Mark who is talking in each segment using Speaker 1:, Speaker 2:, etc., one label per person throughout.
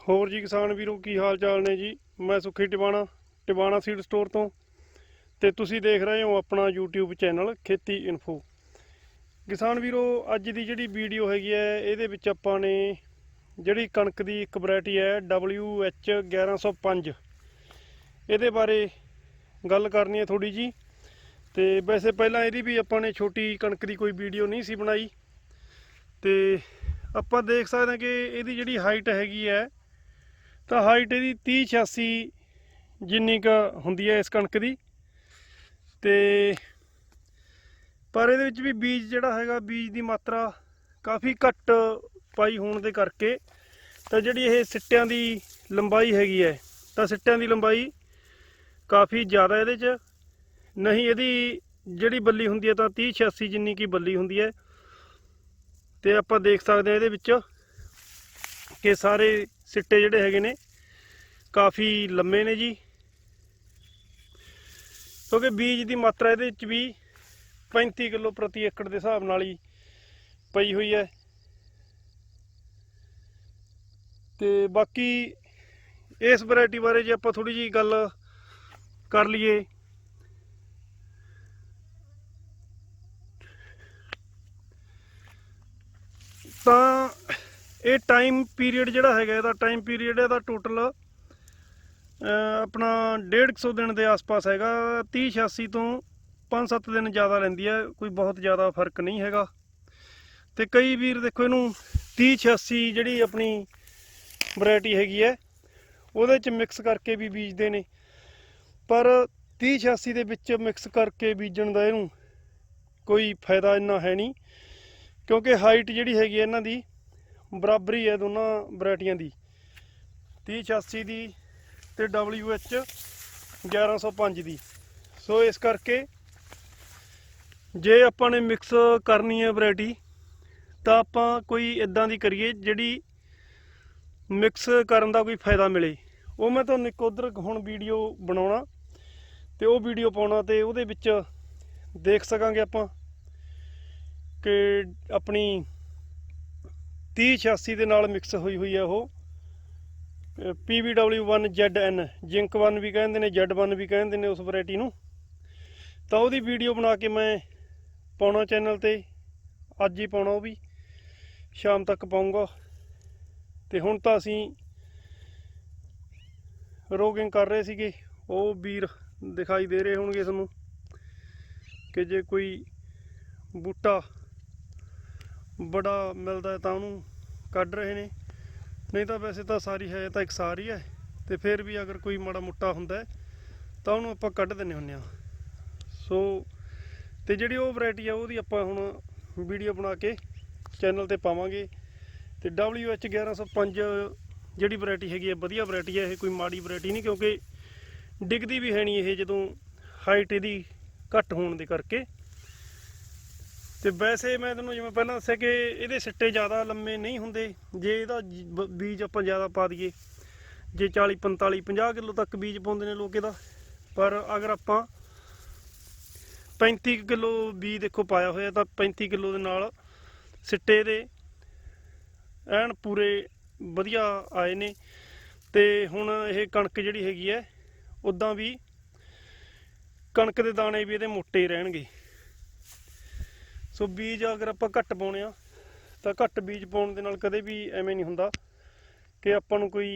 Speaker 1: ਹੋਰ ਜੀ ਕਿਸਾਨ ਵੀਰੋ ਕੀ ਹਾਲ ਚਾਲ ਨੇ ਜੀ? ਮੈਂ ਸੁਖੀ ਟਿਵਾਣਾ ਟਿਵਾਣਾ ਸੀਡ ਸਟੋਰ ਤੋਂ ਤੇ ਤੁਸੀਂ ਦੇਖ ਰਹੇ ਹੋ ਆਪਣਾ YouTube ਚੈਨਲ ਖੇਤੀ ਇਨਫੋ ਕਿਸਾਨ ਵੀਰੋ, ਅੱਜ ਦੀ ਜਿਹੜੀ ਵੀਡੀਓ ਹੈਗੀ ਹੈ, ਇਹਦੇ ਵਿੱਚ ਆਪਾਂ ਨੇ ਜਿਹੜੀ ਕਣਕ ਦੀ ਇੱਕ ਵੈਰਾਈਟੀ ਹੈ WH 1105 ਇਹਦੇ ਬਾਰੇ ਗੱਲ ਕਰਨੀ ਹੈ ਥੋੜੀ ਜੀ। ਤੇ ਵੈਸੇ ਪਹਿਲਾਂ ਇਹਦੀ ਵੀ ਆਪਾਂ ਨੇ ਛੋਟੀ ਕਣਕ ਦੀ ਕੋਈ ਵੀਡੀਓ ਨਹੀਂ ਸੀ ਬਣਾਈ। ਤੇ ਆਪਾਂ ਦੇਖ ਸਕਦੇ ਹਾਂ ਕਿ ਇਹਦੀ ਜਿਹੜੀ ਹਾਈਟ ਹੈਗੀ ਹੈ ਤਾਂ ਹਾਈਟ ਇਹਦੀ 30 86 ਜਿੰਨੀ ਕ ਹੁੰਦੀ ਹੈ ਇਸ ਕਣਕ ਦੀ। ਤੇ ਪਰ ਇਹਦੇ ਵਿੱਚ ਵੀ ਬੀਜ ਜਿਹੜਾ ਹੈਗਾ, ਬੀਜ ਦੀ ਮਾਤਰਾ ਕਾਫੀ ਘੱਟ ਪਾਈ ਹੋਣ ਦੇ ਕਰਕੇ ਤਾਂ ਜਿਹੜੀ ਇਹ ਸਿੱਟਿਆਂ ਦੀ ਲੰਬਾਈ ਹੈਗੀ ਹੈ, ਤਾਂ ਸਿੱਟਿਆਂ ਦੀ ਲੰਬਾਈ ਕਾਫੀ ਜ਼ਿਆਦਾ ਇਹਦੇ 'ਚ। ਨਹੀਂ, ਇਹਦੀ ਜਿਹੜੀ ਬੱਲੀ ਹੁੰਦੀ ਹੈ ਤਾਂ 30 86 ਜਿੰਨੀ ਕੀ ਬੱਲੀ ਹੁੰਦੀ ਹੈ। ਤੇ ਆਪਾਂ ਦੇਖ ਸਕਦੇ ਹਾਂ ਇਹਦੇ ਵਿੱਚ ਕਿ ਸਾਰੇ ਸਿੱਟੇ ਜਿਹੜੇ ਹੈਗੇ ਨੇ ਕਾਫੀ ਲੰਮੇ ਨੇ ਜੀ। ਕਿਉਂਕਿ ਬੀਜ ਦੀ ਮਾਤਰਾ ਇਹਦੇ ਵਿੱਚ ਵੀ 35 ਕਿਲੋ ਪ੍ਰਤੀ ਏਕੜ ਦੇ ਹਿਸਾਬ ਨਾਲ ਹੀ ਪਈ ਹੋਈ ਹੈ। ਤੇ ਬਾਕੀ ਇਸ ਵੈਰਾਈਟੀ ਬਾਰੇ ਜੇ ਆਪਾਂ ਥੋੜੀ ਜੀ ਗੱਲ ਕਰ ਲਈਏ। ਤਾਂ ਇਹ ਟਾਈਮ ਪੀਰੀਅਡ ਜਿਹੜਾ ਹੈਗਾ, ਇਹਦਾ ਟਾਈਮ ਪੀਰੀਅਡ ਇਹਦਾ ਟੋਟਲ ਆਪਣਾ 150 ਦਿਨ ਦੇ ਆਸ-ਪਾਸ ਹੈਗਾ 30 86 ਤੋਂ 5-7 ਦਿਨ ਜ਼ਿਆਦਾ ਲੈਂਦੀ ਹੈ, ਕੋਈ ਬਹੁਤ ਜ਼ਿਆਦਾ ਫ਼ਰਕ ਨਹੀਂ ਹੈਗਾ। ਤੇ ਕਈ ਵੀਰ ਦੇਖੋ ਇਹਨੂੰ 30 86 ਜਿਹੜੀ ਆਪਣੀ ਵੈਰਾਈਟੀ ਹੈਗੀ ਹੈ, ਉਹਦੇ ਚ ਮਿਕਸ ਕਰਕੇ ਵੀ ਬੀਜਦੇ ਨੇ। ਪਰ 30 86 ਦੇ ਵਿੱਚ ਮਿਕਸ ਕਰਕੇ ਬੀਜਣ ਦਾ ਇਹਨੂੰ ਕੋਈ ਫਾਇਦਾ ਇੰਨਾ ਹੈ ਨਹੀਂ, ਕਿਉਂਕਿ ਹਾਈਟ ਜਿਹੜੀ ਹੈਗੀ ਹੈ ਇਹਨਾਂ ਦੀ, ਬਰਾਬਰੀ ਹੈ ਦੋਨਾਂ ਵੈਰਾਈਟੀਆਂ ਦੀ। 30 86 ਦੀ ਤੇ WH 1105 ਦੀ। ਸੋ ਇਸ ਕਰਕੇ ਜੇ ਆਪਾਂ ਨੇ ਮਿਕਸ ਕਰਨੀ ਹੈ ਵੈਰਾਈਟੀ ਤਾਂ ਆਪਾਂ ਕੋਈ ਇਦਾਂ ਦੀ ਕਰੀਏ ਜਿਹੜੀ ਮਿਕਸ ਕਰਨ ਦਾ ਕੋਈ ਫਾਇਦਾ ਮਿਲੇ। ਉਹ ਮੈਂ ਤੁਹਾਨੂੰ ਇੱਕ ਉਧਰ ਹੁਣ ਵੀਡੀਓ ਬਣਾਉਣਾ ਤੇ ਉਹ ਵੀਡੀਓ ਪਾਉਣਾ ਤੇ ਉਹਦੇ ਵਿੱਚ ਦੇਖ ਸਕਾਂਗੇ ਆਪਾਂ ਕਿ ਆਪਣੀ 30 86 ਦੇ ਨਾਲ ਮਿਕਸ ਹੋਈ ਹੋਈ ਹੈ ਉਹ। PVW1ZN ਜਿੰਕ 1 ਵੀ ਕਹਿੰਦੇ ਨੇ Z1 ਵੀ ਕਹਿੰਦੇ ਨੇ ਉਸ ਵੈਰਾਈਟੀ ਨੂੰ। ਤਾਂ ਉਹਦੀ ਵੀਡੀਓ ਬਣਾ ਕੇ ਮੈਂ ਪਾਉਣਾ ਚੈਨਲ ਤੇ, ਅੱਜ ਹੀ ਪਾਉਣਾ ਉਹ ਵੀ, ਸ਼ਾਮ ਤੱਕ ਪਾਉਂਗਾ ਤੇ ਹੁਣ ਤਾਂ ਅਸੀਂ ਰੋਗਿੰਗ ਕਰ ਰਹੇ ਸੀਗੇ, ਉਹ ਵੀਰ ਦਿਖਾਈ ਦੇ ਰਹੇ ਹੋਣਗੇ ਤੁਹਾਨੂੰ ਕਿ ਜੇ ਕੋਈ ਬੂਟਾ ਬੜਾ ਮਿਲਦਾ ਤਾਂ ਉਹਨੂੰ ਕੱਢ ਰਹੇ ਨੇ। ਨਹੀਂ ਤਾਂ ਵੈਸੇ ਤਾਂ ਸਾਰੀ ਹੈ, ਤਾਂ ਇੱਕ ਸਾਰੀ ਹੈ ਤੇ ਫਿਰ ਵੀ ਅਗਰ ਕੋਈ ਮਾੜਾ ਮੁੱਟਾ ਹੁੰਦਾ ਤਾਂ ਉਹਨੂੰ ਆਪਾਂ ਕੱਢ ਦਿੰਨੇ ਹੁੰਨੇ ਆ ਸੋ ਤੇ ਜਿਹੜੀ ਉਹ ਵੈਰਾਈਟੀ ਆ, ਉਹਦੀ ਆਪਾਂ ਹੁਣ ਵੀਡੀਓ ਬਣਾ ਕੇ ਚੈਨਲ ਤੇ ਪਾਵਾਂਗੇ। ਤੇ WH 1105 ਜਿਹੜੀ ਵੈਰਾਈਟੀ ਹੈਗੀ ਹੈ, ਵਧੀਆ ਵੈਰਾਈਟੀ ਹੈ। ਇਹ ਕੋਈ ਮਾੜੀ ਵੈਰਾਈਟੀ ਨਹੀਂ, ਕਿਉਂਕਿ ਡਿੱਗਦੀ ਵੀ ਹੈ ਨਹੀਂ ਇਹ ਜਦੋਂ ਹਾਈਟ ਇਹਦੀ ਘੱਟ ਹੋਣ ਦੇ ਕਰਕੇ। ਤੇ ਵੈਸੇ ਮੈਂ ਤੁਹਾਨੂੰ ਜਿਵੇਂ ਪਹਿਲਾਂ ਦੱਸਿਆ ਕਿ ਇਹਦੇ ਸਿੱਟੇ ਜ਼ਿਆਦਾ ਲੰਮੇ ਨਹੀਂ ਹੁੰਦੇ। ਜੇ ਇਹਦਾ ਬ- ਬੀਜ ਆਪਾਂ ਜ਼ਿਆਦਾ ਪਾ ਦਈਏ, ਜੇ 40 45 50 ਕਿਲੋ ਤੱਕ ਬੀਜ ਪਾਉਂਦੇ ਨੇ ਲੋਕ ਇਹਦਾ। ਪਰ ਅਗਰ ਆਪਾਂ 35 ਕਿਲੋ ਬੀਜ ਦੇਖੋ ਪਾਇਆ ਹੋਇਆ, ਤਾਂ 35 ਕਿਲੋ ਦੇ ਨਾਲ ਸਿੱਟੇ ਦੇ ਐਨ ਪੂਰੇ ਵਧੀਆ ਆਏ ਨੇ। ਤੇ ਹੁਣ ਇਹ ਕਣਕ ਜਿਹੜੀ ਹੈਗੀ ਹੈ ਉਦਾਂ ਵੀ ਕਣਕ ਦੇ ਦਾਣੇ ਵੀ ਇਹਦੇ ਮੋਟੇ ਰਹਿਣਗੇ। ਸੋ ਬੀਜ ਅਗਰ ਆਪਾਂ ਘੱਟ ਪਾਉਣੇ ਆ, ਤਾਂ ਘੱਟ ਬੀਜ ਪਾਉਣ ਦੇ ਨਾਲ ਕਦੇ ਵੀ ਐਵੇਂ ਨਹੀਂ ਹੁੰਦਾ ਕਿ ਆਪਾਂ ਨੂੰ ਕੋਈ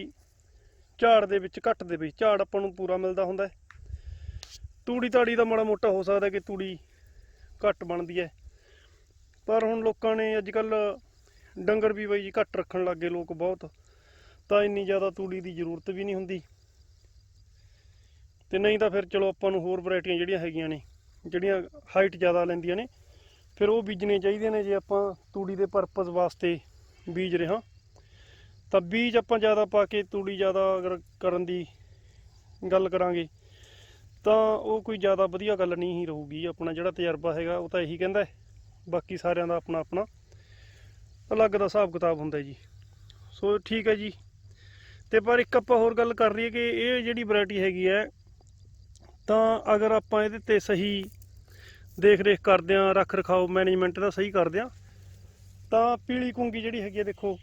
Speaker 1: ਝਾੜ ਦੇ ਵਿੱਚ ਘੱਟ ਦੇ ਵਿੱਚ ਝਾੜ ਆਪਾਂ ਨੂੰ ਪੂਰਾ ਮਿਲਦਾ ਹੁੰਦਾ ਤੂੜੀ ਤਾੜੀ ਦਾ ਮਾੜਾ ਮੋਟਾ ਹੋ ਸਕਦਾ ਕਿ ਤੂੜੀ ਘੱਟ ਬਣਦੀ ਹੈ। ਪਰ ਹੁਣ ਲੋਕਾਂ ਨੇ ਅੱਜ ਕੱਲ ਡੰਗਰ ਵੀ ਬਈ ਜੀ ਘੱਟ ਰੱਖਣ ਲੱਗੇ ਲੋਕ ਬਹੁਤ, ਤਾਂ ਇੰਨੀ ਜ਼ਿਆਦਾ ਤੂੜੀ ਦੀ ਜ਼ਰੂਰਤ ਵੀ ਨਹੀਂ ਹੁੰਦੀ। ਤੇ ਨਹੀਂ ਤਾਂ ਫਿਰ ਚਲੋ ਆਪਾਂ ਨੂੰ ਹੋਰ ਵੈਰਾਈਟੀਆਂ ਜਿਹੜੀਆਂ ਹੈਗੀਆਂ ਨੇ, ਜਿਹੜੀਆਂ ਹਾਈਟ ਜ਼ਿਆਦਾ ਲੈਂਦੀਆਂ ਨੇ ਫਿਰ ਉਹ ਬੀਜਣੇ ਚਾਹੀਦੇ ਨੇ ਜੇ ਆਪਾਂ ਤੂੜੀ ਦੇ ਪਰਪਸ ਵਾਸਤੇ ਬੀਜ ਰਹੇ ਹਾਂ। ਤਾਂ ਬੀਜ ਆਪਾਂ ਜ਼ਿਆਦਾ ਪਾ ਕੇ ਤੂੜੀ ਜ਼ਿਆਦਾ ਅਗਰ ਕਰਨ ਦੀ ਗੱਲ ਕਰਾਂਗੇ, ਤਾਂ ਉਹ ਕੋਈ ਜ਼ਿਆਦਾ ਵਧੀਆ ਗੱਲ ਨਹੀਂ ਹੀ ਰਹੂਗੀ। ਆਪਣਾ ਜਿਹੜਾ ਤਜਰਬਾ ਹੈਗਾ ਉਹ ਤਾਂ ਇਹੀ ਕਹਿੰਦਾ ਬਾਕੀ ਸਾਰਿਆਂ ਦਾ ਆਪਣਾ ਆਪਣਾ ਅਲੱਗ ਦਾ ਹਿਸਾਬ ਕਿਤਾਬ ਹੁੰਦਾ ਜੀ। ਸੋ ਠੀਕ ਹੈ ਜੀ। ਤੇ ਪਰ ਇੱਕ ਆਪਾਂ ਹੋਰ ਗੱਲ ਕਰ ਲਈਏ ਕਿ ਇਹ ਜਿਹੜੀ ਵੈਰਾਈਟੀ ਹੈਗੀ ਹੈ, ਤਾਂ ਅਗਰ ਆਪਾਂ ਇਹਦੇ ਤੇ ਸਹੀ ਦੇਖ ਰੇਖ ਕਰਦੇ ਆ, ਰੱਖ ਰਖਾਓ ਮੈਨੇਜਮੈਂਟ ਦਾ ਸਹੀ ਕਰਦੇ ਆ। ਤਾਂ ਪੀਲੀ ਕੁੰਗੀ ਜਿਹੜੀ ਹੈਗੀ ਆ ਦੇਖੋ,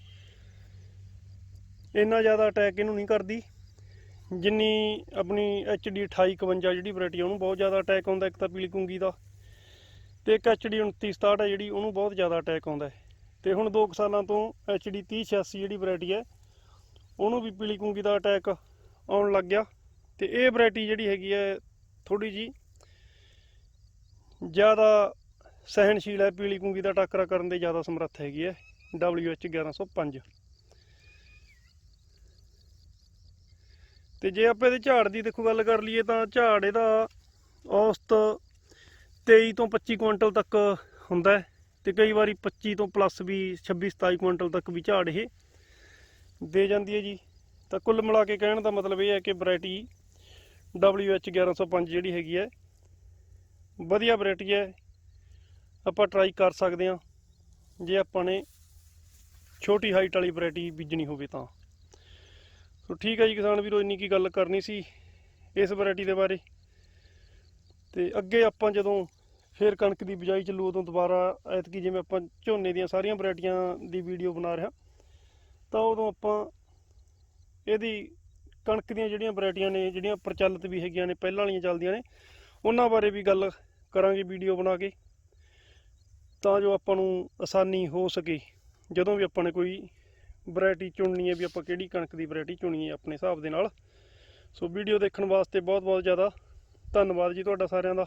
Speaker 1: ਇੰਨਾ ਜ਼ਿਆਦਾ ਅਟੈਕ ਇਹਨੂੰ ਨਹੀਂ ਕਰਦੀ। ਜਿੰਨੀ ਆਪਣੀ HD 2851 ਜਿਹੜੀ ਵੈਰਾਈਟੀ ਆ, ਉਹਨੂੰ ਬਹੁਤ ਜ਼ਿਆਦਾ ਅਟੈਕ ਆਉਂਦਾ ਇੱਕ ਤਾਂ ਪੀਲੀ ਕੁੰਗੀ ਦਾ। ਤੇ ਇੱਕ HD 2967 ਹੈ ਜਿਹੜੀ, ਉਹਨੂੰ ਬਹੁਤ ਜ਼ਿਆਦਾ ਅਟੈਕ ਆਉਂਦਾ ਹੈ। ਤੇ ਹੁਣ 2 ਸਾਲਾਂ ਤੋਂ HD 3086 ਜਿਹੜੀ ਵੈਰਾਈਟੀ ਹੈ, ਉਹਨੂੰ ਵੀ ਪੀਲੀ ਕੁੰਗੀ ਦਾ ਅਟੈਕ ਆਉਣ ਲੱਗ ਗਿਆ। ਤੇ ਇਹ ਵੈਰਾਈਟੀ ਜਿਹੜੀ ਹੈਗੀ ਹੈ ਥੋੜੀ ਜੀ ਜ਼ਿਆਦਾ ਸਹਿਣਸ਼ੀਲ ਹੈ, ਪੀਲੀ ਕੁੰਗੀ ਦਾ ਟਾਕਰਾ ਕਰਨ ਦੇ ਜ਼ਿਆਦਾ ਸਮਰੱਥ ਹੈਗੀ ਹੈ। WH 1105 ਤੇ ਜੇ ਆਪਾਂ ਇਹਦੇ ਝਾੜ ਦੀ ਦੇਖੋ ਗੱਲ ਕਰ ਲਈਏ ਤਾਂ ਝਾੜ ਇਹਦਾ ਔਸਤ 23 ਤੋਂ 25 ਕੁਇੰਟਲ ਤੱਕ ਹੁੰਦਾ ਹੈ ਤੇ ਕਈ ਵਾਰੀ 25 ਤੋਂ ਪਲੱਸ ਵੀ 26 27 ਕੁਇੰਟਲ ਤੱਕ ਵੀ ਝਾੜ ਇਹ ਦੇ ਜਾਂਦੀ ਹੈ ਜੀ। ਤਾਂ ਕੁੱਲ ਮਿਲਾ ਕੇ ਕਹਿਣ ਦਾ ਮਤਲਬ ਇਹ ਹੈ ਕਿ ਵੈਰਾਈਟੀ WH 1105 ਜਿਹੜੀ ਹੈਗੀ ਹੈ ਵਧੀਆ ਵੈਰਾਈਟੀ ਹੈ। ਆਪਾਂ ਟਰਾਈ ਕਰ ਸਕਦੇ ਹਾਂ। ਜੇ ਆਪਾਂ ਨੇ ਛੋਟੀ ਹਾਈਟ ਵਾਲੀ ਵੈਰਾਈਟੀ ਬੀਜਣੀ ਹੋਵੇ ਤਾਂ। ਸੋ ਠੀਕ ਹੈ ਜੀ ਕਿਸਾਨ ਵੀਰੋ, ਇੰਨੀ ਕੀ ਗੱਲ ਕਰਨੀ ਸੀ ਇਸ ਵੈਰਾਈਟੀ ਦੇ ਬਾਰੇ। ਤੇ ਅੱਗੇ ਆਪਾਂ ਜਦੋਂ ਫੇਰ ਕਣਕ ਦੀ ਬਿਜਾਈ ਚੱਲੂ, ਉਦੋਂ ਦੁਬਾਰਾ ਐਤਕੀ ਜਿਵੇਂ ਆਪਾਂ ਝੋਨੇ ਦੀਆਂ ਸਾਰੀਆਂ ਵੈਰਾਈਟੀਆਂ ਦੀ ਵੀਡੀਓ ਬਣਾ ਰਿਹਾ, ਤਾਂ ਉਦੋਂ ਆਪਾਂ ਇਹਦੀ ਕਣਕ ਦੀਆਂ ਜਿਹੜੀਆਂ ਵੈਰਾਈਟੀਆਂ ਨੇ, ਜਿਹੜੀਆਂ ਪ੍ਰਚਲਿਤ ਵੀ ਹੈਗੀਆਂ ਨੇ, ਪਹਿਲਾਂ ਵਾਲੀਆਂ ਚੱਲਦੀਆਂ ਨੇ ਉਹਨਾਂ ਬਾਰੇ ਵੀ ਗੱਲ ਕਰਾਂਗੇ ਵੀਡੀਓ ਬਣਾ ਕੇ, ਤਾਂ ਜੋ ਆਪਾਂ ਨੂੰ ਆਸਾਨੀ ਹੋ ਸਕੇ। ਜਦੋਂ ਵੀ ਆਪਾਂ ਨੇ ਕੋਈ ਵੈਰਾਈਟੀ ਚੁਣਨੀ ਹੈ ਵੀ ਆਪਾਂ ਕਿਹੜੀ ਕਣਕ ਦੀ ਵੈਰਾਈਟੀ ਚੁਣੀ ਹੈ ਆਪਣੇ ਹਿਸਾਬ ਦੇ ਨਾਲ। ਸੋ ਵੀਡੀਓ ਦੇਖਣ ਵਾਸਤੇ ਬਹੁਤ ਬਹੁਤ ਜ਼ਿਆਦਾ ਧੰਨਵਾਦ ਜੀ ਤੁਹਾਡਾ ਸਾਰਿਆਂ ਦਾ।